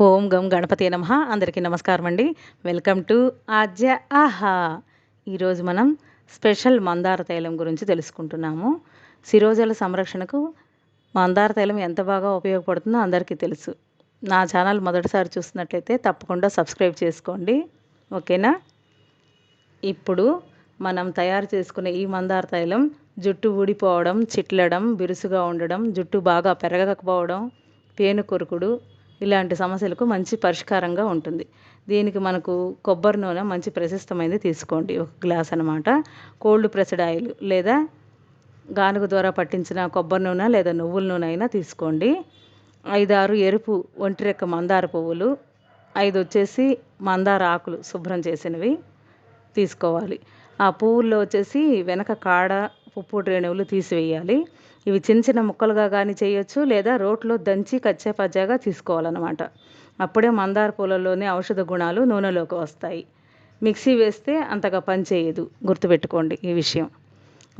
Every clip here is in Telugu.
ఓం గం గణపతి నమ. అందరికీ నమస్కారం అండి వెల్కమ్ టు ఆద్య ఆహా. ఈరోజు మనం స్పెషల్ మందార తైలం గురించి తెలుసుకుంటున్నాము. శిరోజల సంరక్షణకు మందార తైలం ఎంత బాగా ఉపయోగపడుతుందో అందరికీ తెలుసు. నా ఛానల్ మొదటిసారి చూస్తున్నట్లయితే తప్పకుండా సబ్స్క్రైబ్ చేసుకోండి. ఓకేనా? ఇప్పుడు మనం తయారు చేసుకునే ఈ మందార తైలం జుట్టు ఊడిపోవడం చిట్లడం బిరుసుగా ఉండడం జుట్టు బాగా పెరగకపోవడం పేను కొరుకుడు ఇలాంటి సమస్యలకు మంచి పరిష్కారంగా ఉంటుంది. దీనికి మనకు కొబ్బరి నూనె మంచి ప్రశస్తమైనది తీసుకోండి. ఒక గ్లాస్ అనమాట కోల్డ్ ప్రెస్డ్ ఆయిల్ లేదా గానుగ ద్వారా పట్టించిన కొబ్బరి నూనె లేదా నువ్వుల నూనె అయినా తీసుకోండి. ఐదారు ఎరుపు ఒంటిరెక్క మందార పువ్వులు ఐదు వచ్చేసి మందార ఆకులు శుభ్రం చేసినవి తీసుకోవాలి. ఆ పువ్వుల్లో వచ్చేసి వెనక కాడ పుప్పు రేణువులు తీసివేయాలి. ఇవి చిన్న చిన్న ముక్కలుగా కానీ చేయొచ్చు లేదా రోట్లో దంచి కచ్చే పచ్చాగా తీసుకోవాలన్నమాట. అప్పుడే మందార పూలలోని ఔషధ గుణాలు నూనెలోకి వస్తాయి. మిక్సీ వేస్తే అంతగా పనిచేయదు గుర్తుపెట్టుకోండి ఈ విషయం.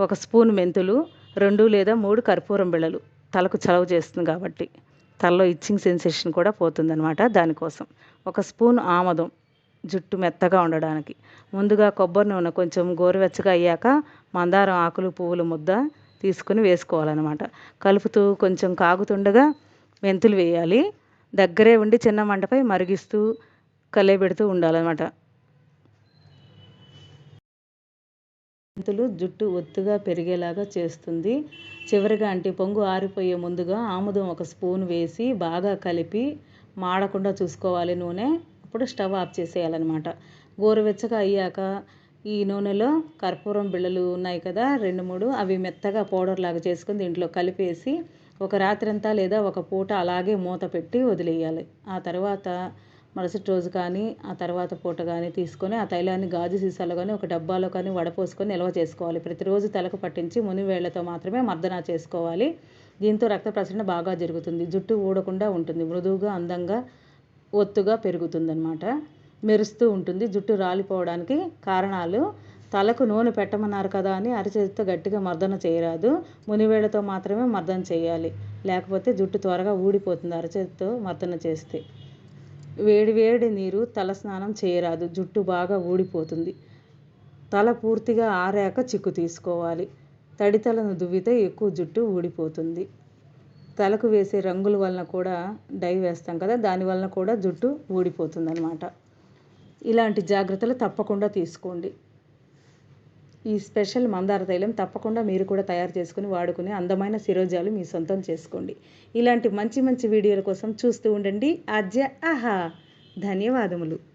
ఒక స్పూన్ మెంతులు రెండు లేదా మూడు కర్పూరం బిళ్ళలు. తలకు చలవ చేస్తుంది కాబట్టి. తలలో ఇచ్చింగ్ సెన్సేషన్ కూడా పోతుందన్నమాట దానికోసం. ఒక స్పూన్ ఆమదం జుట్టు మెత్తగా ఉండడానికి. ముందుగా కొబ్బరి నూనె కొంచెం గోరువెచ్చగా అయ్యాక మందారం ఆకులు పువ్వులు ముద్ద తీసుకుని వేసుకోవాలన్నమాట. కలుపుతూ కొంచెం కాగుతుండగా మెంతులు వేయాలి. దగ్గరే ఉండి చిన్న మంటపై మరిగిస్తూ కలియబెడుతూ ఉండాలన్నమాట. మెంతులు జుట్టు ఒత్తుగా పెరిగేలాగా చేస్తుంది. చివరిగా అంటే పొంగు ఆరిపోయే ముందుగా ఆముదం ఒక స్పూన్ వేసి బాగా కలిపి మాడకుండా చూసుకోవాలి నూనె. అప్పుడు స్టవ్ ఆఫ్ చేసేయాలన్నమాట. గోరువెచ్చగా అయ్యాక ఈ నూనెలో కర్పూరం బిళ్ళలు ఉన్నాయి కదా రెండు మూడు. అవి మెత్తగా పౌడర్ లాగా చేసుకుని దీంట్లో కలిపేసి ఒక రాత్రంతా లేదా ఒక పూట అలాగే మూత పెట్టి వదిలేయాలి. ఆ తర్వాత మరుసటి రోజు కానీ ఆ తర్వాత పూట కానీ తీసుకొని ఆ తైలాన్ని గాజు సీసాలో కానీ ఒక డబ్బాలో కానీ వడపోసుకొని నిల్వ చేసుకోవాలి. ప్రతిరోజు తలకు పట్టించి మునివేళ్ళతో మాత్రమే మర్దన చేసుకోవాలి. దీంతో రక్త ప్రసరణ బాగా జరుగుతుంది. జుట్టు ఊడకుండా ఉంటుంది. మృదువుగా అందంగా ఒత్తుగా పెరుగుతుందన్నమాట. మెరుస్తూ ఉంటుంది. జుట్టు రాలిపోవడానికి కారణాలు తలకు నూనె పెట్టమన్నారు కదా అని అరచేతితో గట్టిగా మర్దన చేయరాదు. మునివేళ్ళతో మాత్రమే మర్దన చేయాలి. లేకపోతే జుట్టు త్వరగా ఊడిపోతుంది అరచేతితో మర్దన చేస్తే. వేడి వేడి నీరు తల స్నానం చేయరాదు. జుట్టు బాగా ఊడిపోతుంది. తల పూర్తిగా ఆరాక చిక్కు తీసుకోవాలి. తడితలను దువ్వితే ఎక్కువ జుట్టు ఊడిపోతుంది. తలకు వేసే రంగుల వలన కూడా డై వేస్తాం కదా దాని వలన కూడా జుట్టు ఊడిపోతుంది అనమాట ఇలాంటి జాగ్రత్తలు తప్పకుండా తీసుకోండి. ఈ స్పెషల్ మందార తైలం తప్పకుండా మీరు కూడా తయారు చేసుకుని వాడుకుని అందమైన శిరోజాలు మీ సొంతం చేసుకోండి. ఇలాంటి మంచి మంచి వీడియోల కోసం చూస్తూ ఉండండి. ఆద్య ఆహా. ధన్యవాదములు.